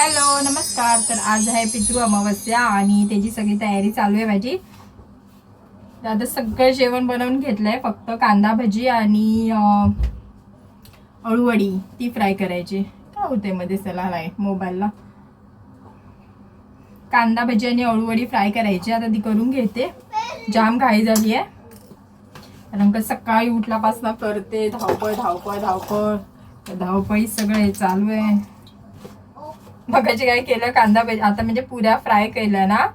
Hello नमस्कार. तर आज आहे पितृ अमावस्या आणि त्याची सगळी तयारी चालू आहे माझी. आता सगळं जेवण बनवून घेतलंय. फक्त कांदा भजी आणि अळूवडी ती फ्राय करायची. काय होते मध्ये चला लाइट मोबाईलला कांदा भजी आणि अळूवडी फ्राय करायची. आता ती करून घेते. जाम घाई झाली आहे. कारण का सकाळी उठल्यापासून करते. धावपळ धावपळ धावपळ. धावपळी सगळं हे चालू आहे. मगाशी काय केलं कांदा आता म्हणजे पुऱ्या फ्राय केल्या ना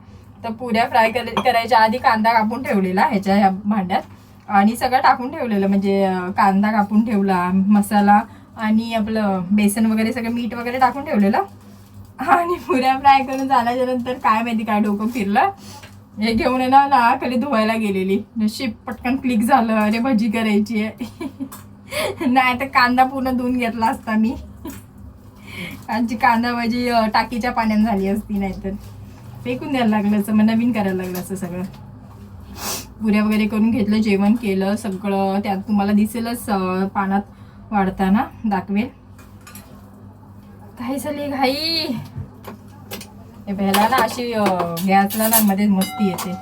तर पुऱ्या फ्राय करायच्या आधी कांदा कापून ठेवलेला ह्याच्या ह्या भांड्यात. आणि सगळं टाकून ठेवलेलं म्हणजे कांदा कापून ठेवला मसाला आणि आपलं बेसन वगैरे सगळं मीठ वगैरे टाकून ठेवलेलं. आणि पुऱ्या फ्राय करून झाल्याच्यानंतर काय माहिती काय डोकं फिरलं. हे घेऊन आहे ना ना खाली धुवायला गेलेली. शिप पटकन क्लिक झालं अरे भजी करायची आहे. नाही तर कांदा पूर्ण धुवून घेतला असता मी. आमची कांदा भाजी टाकीच्या पाण्यात झाली असती नाहीतर. फेकून द्यायला लागलं असं मग नवीन करायला लागलं असं सगळं. पुऱ्या वगैरे करून घेतलं जेवण केलं सगळं त्यात तुम्हाला दिसेलच पाण्यात पानात वाढताना दाखवेल घाई झाली घाई. हे ना अशी घ्यातला गॅसला ना मध्येच मस्ती येते.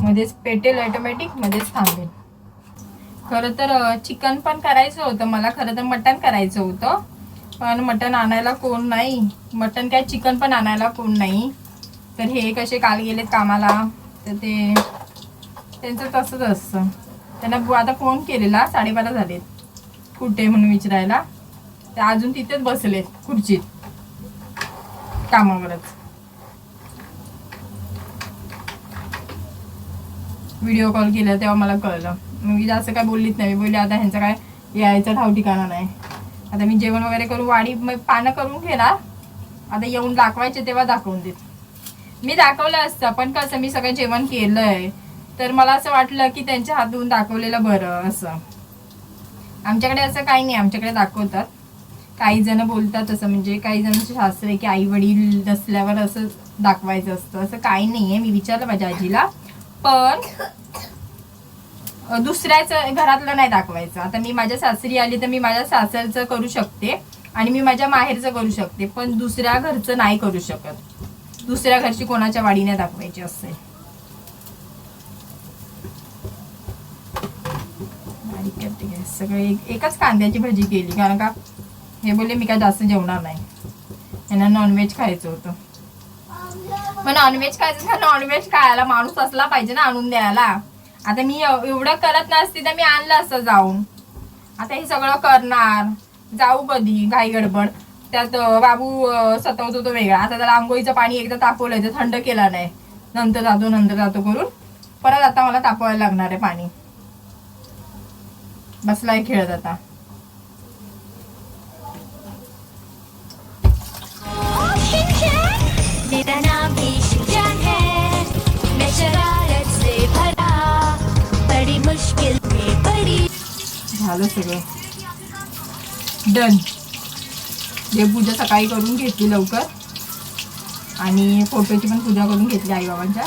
मध्येच पेटेल ऑटोमॅटिक मध्येच थांबेल. खरं तर चिकन पण करायचं होतं मला खरं तर मटण करायचं होतं. पण मटण आणायला कोण नाही. मटण काय चिकन पण आणायला कोण नाही. तर हे कसे काल गेलेत कामाला तर ते त्यांचं तसंच असतं. त्यांना बु- आता फोन केलेला साडेबारा झालेत. कुठे म्हणून विचारायला. ते अजून तिथेच बसलेत खुर्चीत. कामावरच. व्हिडिओ कॉल केला तेव्हा मला कळलं. मग मी जास्त काय बोललीच नाही. बोलली आता ह्यांचं काय यायचं ठाव ठिकाणा नाही. आता मी जेवण वगैरे करून वाडी पानं करून घेणार. आता येऊन दाखवायचे तेव्हा दाखवून देत. मी दाखवलं असतं पण कसं मी सगळं जेवण केलंय. तर मला असं वाटलं की त्यांच्या हातून दाखवलेलं बरं असं. आमच्याकडे असं काही नाही आमच्याकडे दाखवतात. काही जण बोलतात असं म्हणजे काही जणांचे शास्त्र आहे की आई वडील नसल्यावर असं दाखवायचं असतं. असं काही नाही आहे मी विचारलं माझ्या आजीला. पण दुसऱ्याचं घरातलं नाही दाखवायचं. आता मी माझ्या सासरी आली तर मी माझ्या सासरचं करू शकते आणि मी माझ्या माहेरचं करू शकते पण दुसऱ्या घरचं नाही करू शकत. दुसऱ्या घरची कोणाच्या वाडीने दाखवायची असते. सगळे सगळं एकच कांद्याची भजी केली कारण का? हे बोलले मी काय जास्त जेवणार नाही. यांना नॉनव्हेज खायचं होतं. मग नॉनव्हेज खायचं नॉनव्हेज खायला माणूस असला पाहिजे ना आणून द्यायला. आता मी एवढं करत नसती तर मी आणलं असतं जाऊन. आता हे सगळं करणार. जाऊ कधी घाई गडबड. त्यात बाबू सतवत होतो वेगळा. आता त्याला आंघोळीचं पाणी एकदा तापवलंय तर थंड केला नाही. नंतर जातो नंतर जातो करून. परत आता मला तापवायला लागणार आहे पाणी. बसलाय खेळत आता. झालं सगळं. डन देवपूजा सकाळी करून घेतली लवकर आणि फोटोची पण पूजा करून घेतली आईबाबांच्या.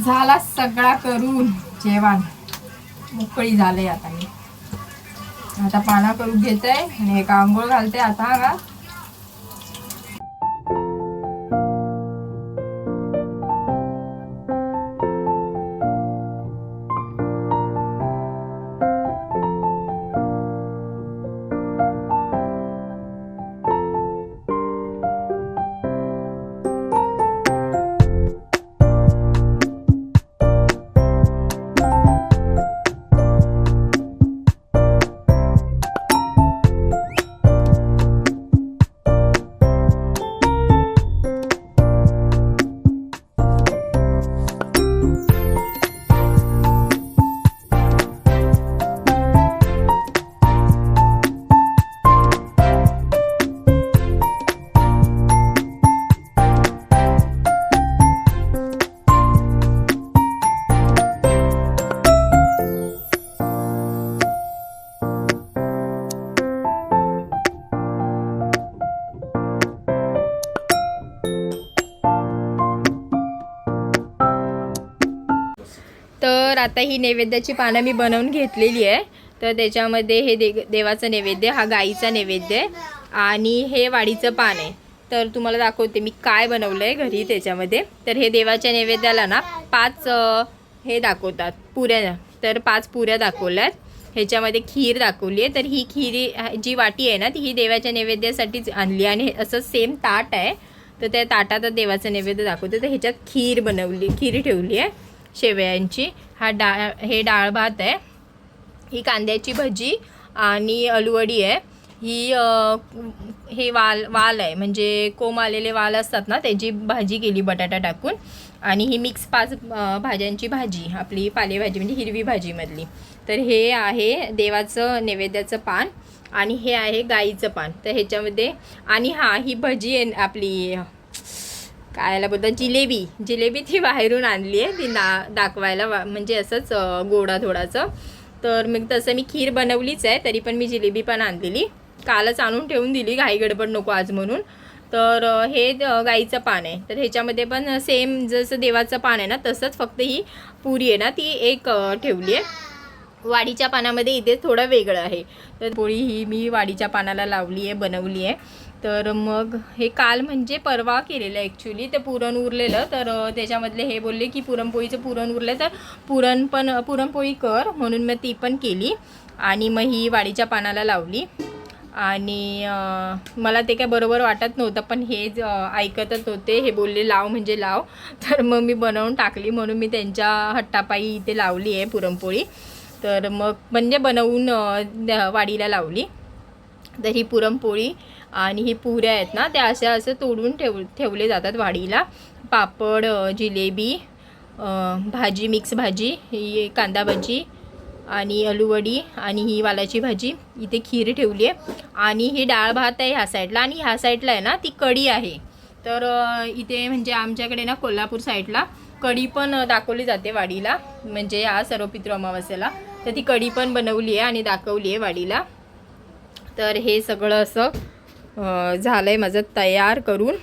झाला सगळा करून जेवण. मोकळी झालंय आता मी. आता पाना करून घेते आणि एक आंघोळ घालते आता का आता ही नैवेद्याची पानं मी बनवून घेतलेली आहे. तर त्याच्यामध्ये हे दे देवाचं नैवेद्य हा गाईचा नैवेद्य आहे आणि हे वाडीचं पान आहे. तर तुम्हाला दाखवते मी काय बनवलं आहे घरी त्याच्यामध्ये. तर हे देवाच्या नैवेद्याला ना पाच हे दाखवतात पुऱ्या. तर पाच पुऱ्या दाखवल्यात. ह्याच्यामध्ये खीर दाखवली आहे. तर ही खीरी जी वाटी आहे ना ती ही देवाच्या नैवेद्यासाठीच आणली आणि हे असं सेम ताट आहे. तर त्या ताटात देवाचं नैवेद्य दाखवते. तर ह्याच्यात खीर बनवली खीर ठेवली आहे शेवयांची. हा डाळ हे डाळ भात आहे. ही कांद्याची भजी आणि अलुवडी आहे. ही हे वाल वाल आहे. म्हणजे कोंब आलेले वाल असतात ना त्याची भाजी केली बटाटा टाकून. आणि ही मिक्स पाच भाज्यांची भाजी आपली पालेभाजी म्हणजे हिरवी भाजीमधली. तर हे आहे देवाचं नैवेद्याचं पान आणि हे आहे गाईचं पान. तर ह्याच्यामध्ये आणि हा ही भजी आहे आपली कायला बोलतात. जिलेबी. जिलेबी ती बाहेरून आणली आहे. ती ना दाखवायला वा- म्हणजे असंच गोडा थोडाचं तर मग तसं मी खीर बनवलीच आहे. तरी पण मी जिलेबी पण आणलेली. कालच आणून ठेवून दिली. घाई गडबड नको आज म्हणून. तर हे गाईचं पान आहे. तर ह्याच्यामध्ये पण सेम जसं देवाचं पान आहे ना तसंच फक्त ही पुरी आहे ना ती एक ठेवली आहे. वाडीच्या पानामध्ये इथे थोडं वेगळं आहे. तर पोळी ही मी वाडीच्या पानाला लावली आहे बनवली आहे. तर मग हे काल म्हणजे परवा केलेलं ॲक्च्युली ते पुरण उरलेलं. तर त्याच्यामधले हे बोलले की पुरणपोळीचं पुरण उरलं तर पुरण पण पुरणपोळी कर म्हणून मग ती पण केली आणि मग ही वाडीच्या पानाला लावली. आणि मला ते काय बरोबर वाटत नव्हतं पण हे ज- ऐकतच होते. हे बोलले लाव म्हणजे लाव. तर मग मी बनवून टाकली म्हणून मी त्यांच्या हट्टापायी इथे लावली आहे पुरणपोळी. तर मग म्हणजे बनवून वाडीला लावली. तर ही पुरणपोळी आणि हे पुऱ्या आहेत ना त्या अशा असं तोडून ठेव ठेवले जातात वाडीला पापड जिलेबी भाजी मिक्स भाजी ही कांदा भाजी आणि अलूवडी आणि ही वालाची भाजी. इथे खीर ठेवली आहे. आणि हे डाळ भात आहे ह्या साईडला आणि ह्या साईडला आहे ना ती कढी आहे. तर इथे म्हणजे आमच्याकडे ना कोल्हापूर साईडला कढी पण दाखवली जाते वाडीला म्हणजे या सर्वपित्र अमावस्येला. तर ती कढी पण बनवली आहे आणि दाखवली आहे वाडीला तर हे सगळं असं झालं झालंय माझं तयार करून.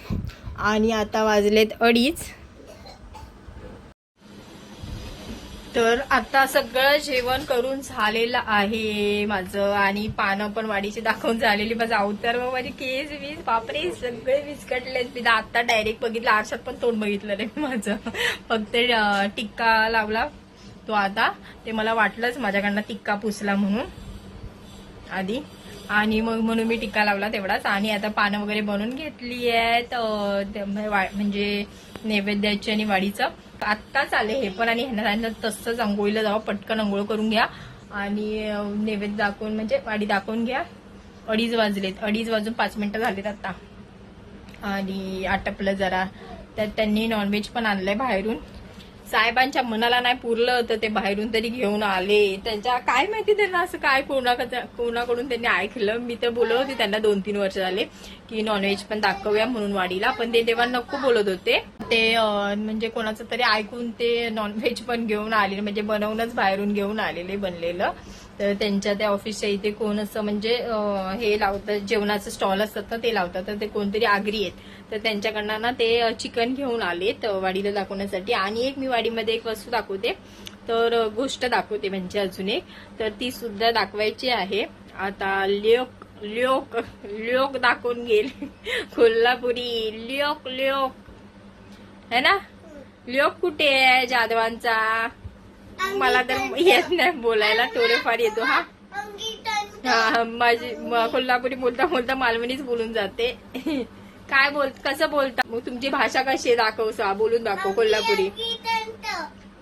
आणि आता वाजलेत अडीच. तर आता सगळं जेवण करून झालेलं आहे माझं. आणि पानं पण वाडीची दाखवून झालेली. माझं अवतार मग माझे केस वीज बापरे सगळे विस्कटलेत. मी आता डायरेक्ट बघितलं. आरशात पण तोंड बघितलं नाही माझं. फक्त टिक्का लावला तो आता. ते मला वाटलंच माझ्याकडनं टिक्का पुसला म्हणून. आधी. आणि मग म्हणून मी टिक्का लावला तेवढाच. आणि आता पानं वगैरे बनवून घेतली आहेत वा- म्हणजे नैवेद्याची आणि वाडीचं आत्ताच आले हे पण आणि ह्यांना सांगितलं तसंच आंघोळीला जावं पटकन आंघोळ करून घ्या. आणि नैवेद्य दाखवून म्हणजे वाडी दाखवून घ्या. अडीच वाजलेत. अडीच वाजून पाच मिनिटं झालेत आता. आणि आटपलं जरा. तर त्यांनी नॉनव्हेज पण आणलंय बाहेरून. साहेबांच्या मनाला नाही पुरलं तर ते बाहेरून तरी घेऊन आले. त्यांच्या काय माहिती त्यांना असं काय कोणा कोणाकडून त्यांनी ऐकलं? मी तर बोलत होते त्यांना दोन तीन वर्ष झाले की नॉनव्हेज पण दाखवूया म्हणून वाडीला पण ते तेव्हा नको बोलत होते. ते म्हणजे कोणाचं तरी ऐकून ते नॉनव्हेज पण घेऊन आलेले म्हणजे बनवूनच बाहेरून घेऊन आलेले बनलेलं. तर त्यांच्या त्या ऑफिसच्या इथे कोण असं म्हणजे हे लावतात जेवणाचं स्टॉल असतात ना ते लावतात. तर ते कोणतरी आगरी आहेत. तर त्यांच्याकडनं ना ते चिकन घेऊन आलेत वाडीला दाखवण्यासाठी. आणि एक मी वाडीमध्ये एक वस्तू दाखवते. तर गोष्ट दाखवते म्हणजे अजून एक. तर ती सुद्धा दाखवायची आहे. आता ल्योक ल्योक ल्योक दाखवून गेले कोल्हापुरी. ल्योक ल्योक है ना? ल्योक कुठे आहे जाधवांचा? मला तर येत नाही बोलायला थोडेफार येतो हा. हा माझी कोल्हापुरी बोलता बोलता मालवणीच बोलून जाते. काय बोल कसं बोलता? मग तुमची भाषा कशी दाखव सा बोलून दाखव कोल्हापुरी.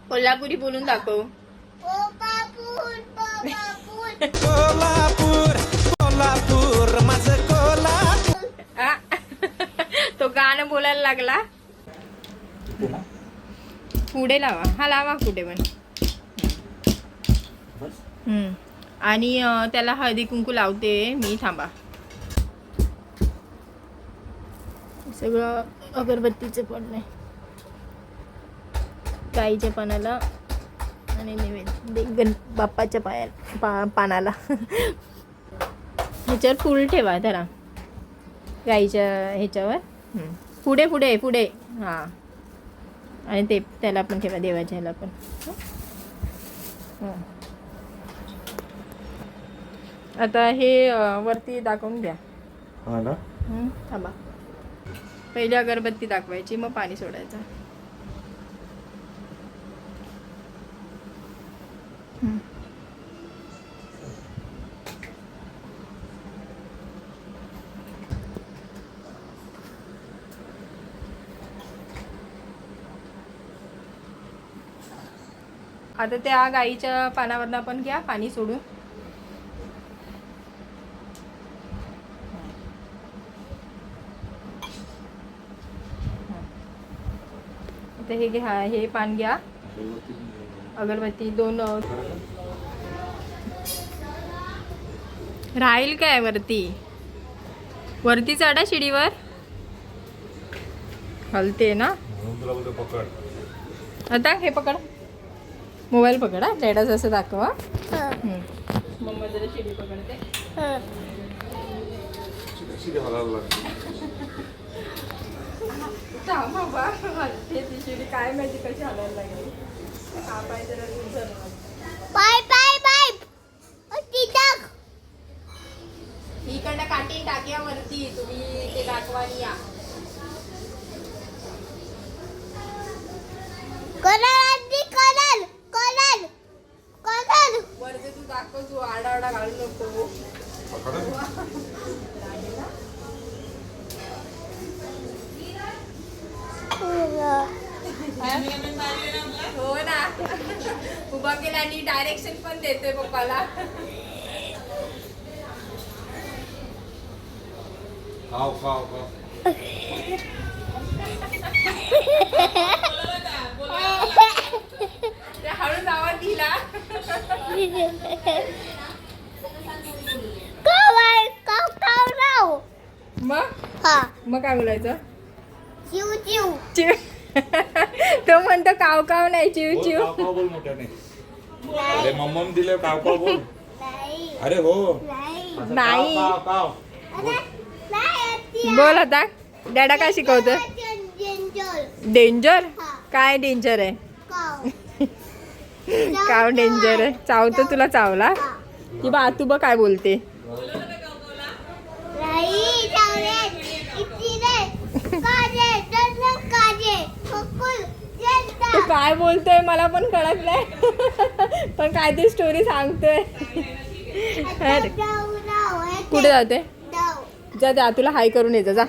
कोल्हापुरी बोलून दाखव. कोल्हापूर कोल्हापूर माझं कोल्हापूर? तो गाणं बोलायला लागला. पुढे लावा. हा लावा पुढे पण. आणि त्याला हळदी कुंकू लावते. मी थांबा. सगळं अगरबत्तीचं पण नाही. गाईच्या पानाला आणि नैवेद्य. गण बाप्पाच्या पाया पा पानाला. ह्याच्यावर फुल ठेवा जरा. गाईच्या ह्याच्यावर. पुढे पुढे पुढे. हां. आणि ते त्याला पण ठेवा देवाच्या ह्याला पण. हां. आता हे अं, वरती दाखवून द्या. हा ना? हं, थांबा. पहिली अगरबत्ती दाखवायची मग पाणी सोडायचं. हं. आता त्या गाईच्या पानावरनं आपण घ्या पाणी सोडून. आता हे घ्या हे पान घ्या. अगरबत्ती दोन राहील काय वरती? वरती चढा शिडीवर. हलते ना? आता हे पकड. मोबाईल पकड हा. डॅडाच असं दाखव हा. मम्मा जरा शिडी पकडते. थांब बाबा हलते ती शिडी काय माहिती कशी हलायला लागली हा पाय जरा. बाय बाय तिथं. इकडनं काठी टाक्या वरती. तुम्ही ते दाखवा आणि या. वरती तू दाखव तू आडा आडा घालू नको. हो ना. उभा केला आणि डायरेक्शन पण देतोय पप्पाला. खाव खाव खाव ते हळू आवाज दिला. मग? हा. मग काय बोलायचं? चिव चिव. चिव. तो म्हणतो काव काव नाही चिव चिव. काव काव बोल मोठ्याने. अरे मम्मम दिले काव काव बोल. नाही अरे हो. नाही. असं नाही. काव काव काव. अरे नाही आत्या. बोल आता. डॅडा काय शिकवतो डेंजर? डेंजर हा. काय डेंजर आहे? काव काव डेंजर आहे. चावतो तुला चावला. ती बा तू बघ काय बोलते नाही चावले इकडे काजे दर्शन काजे फकुल तू जंता काय बोलतोय मला पण कळत नाही. पण काय ती स्टोरी सांगतोय कुठे जाते? जा जा तुला हाय करून येतं जा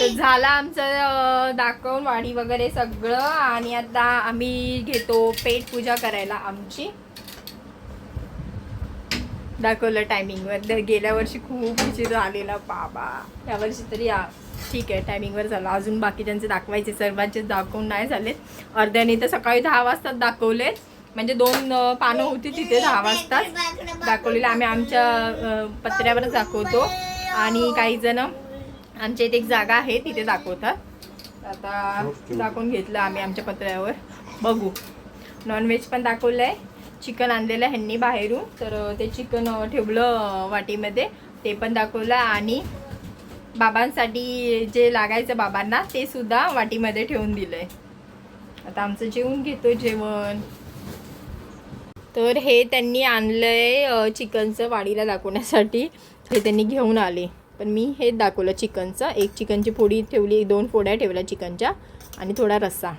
तर झाला आमचं दाखवून वाणी वगैरे सगळं. आणि आता आम्ही घेतो पेट पूजा करायला आमची. दाखवलं टायमिंगवर गेल्या वर्षी खूप उशीर आलेला बाबा. या वर्षी तरी ठीक आहे टायमिंगवर झालं. अजून बाकीच्यांचे दाखवायचे. सर्वांचे दाखवून नाही झालेत. अर्ध्याने तर सकाळी दहा वाजताच दाखवले म्हणजे दोन पानं होती तिथे दहा वाजताच. दाखवलेलं आम्ही आमच्या पत्र्यावरच दाखवतो. आणि काही जण आमच्या इथे एक जागा आहे तिथे दाखवतात. आता दाखवून घेतलं आम्ही आमच्या पत्र्यावर. बघू. नॉनव्हेज पण दाखवलं आहे चिकन आणलेलं आहे ह्यांनी बाहेरून. तर ते चिकन ठेवलं वाटीमध्ये. ते पण दाखवलं. आणि बाबांसाठी जे लागायचं बाबांना ते सुद्धा वाटीमध्ये ठेवून दिलंय. आता आमचं जेवून घेतो जेवण. तर हे त्यांनी आणलंय आहे चिकनचं वाडीला दाखवण्यासाठी. हे त्यांनी घेऊन आले. पण मी हे दाखवलं चिकनचं. एक चिकनची फोडी ठेवली दोन फोड्या ठेवल्या चिकनच्या. आणि थोडा रस्सा.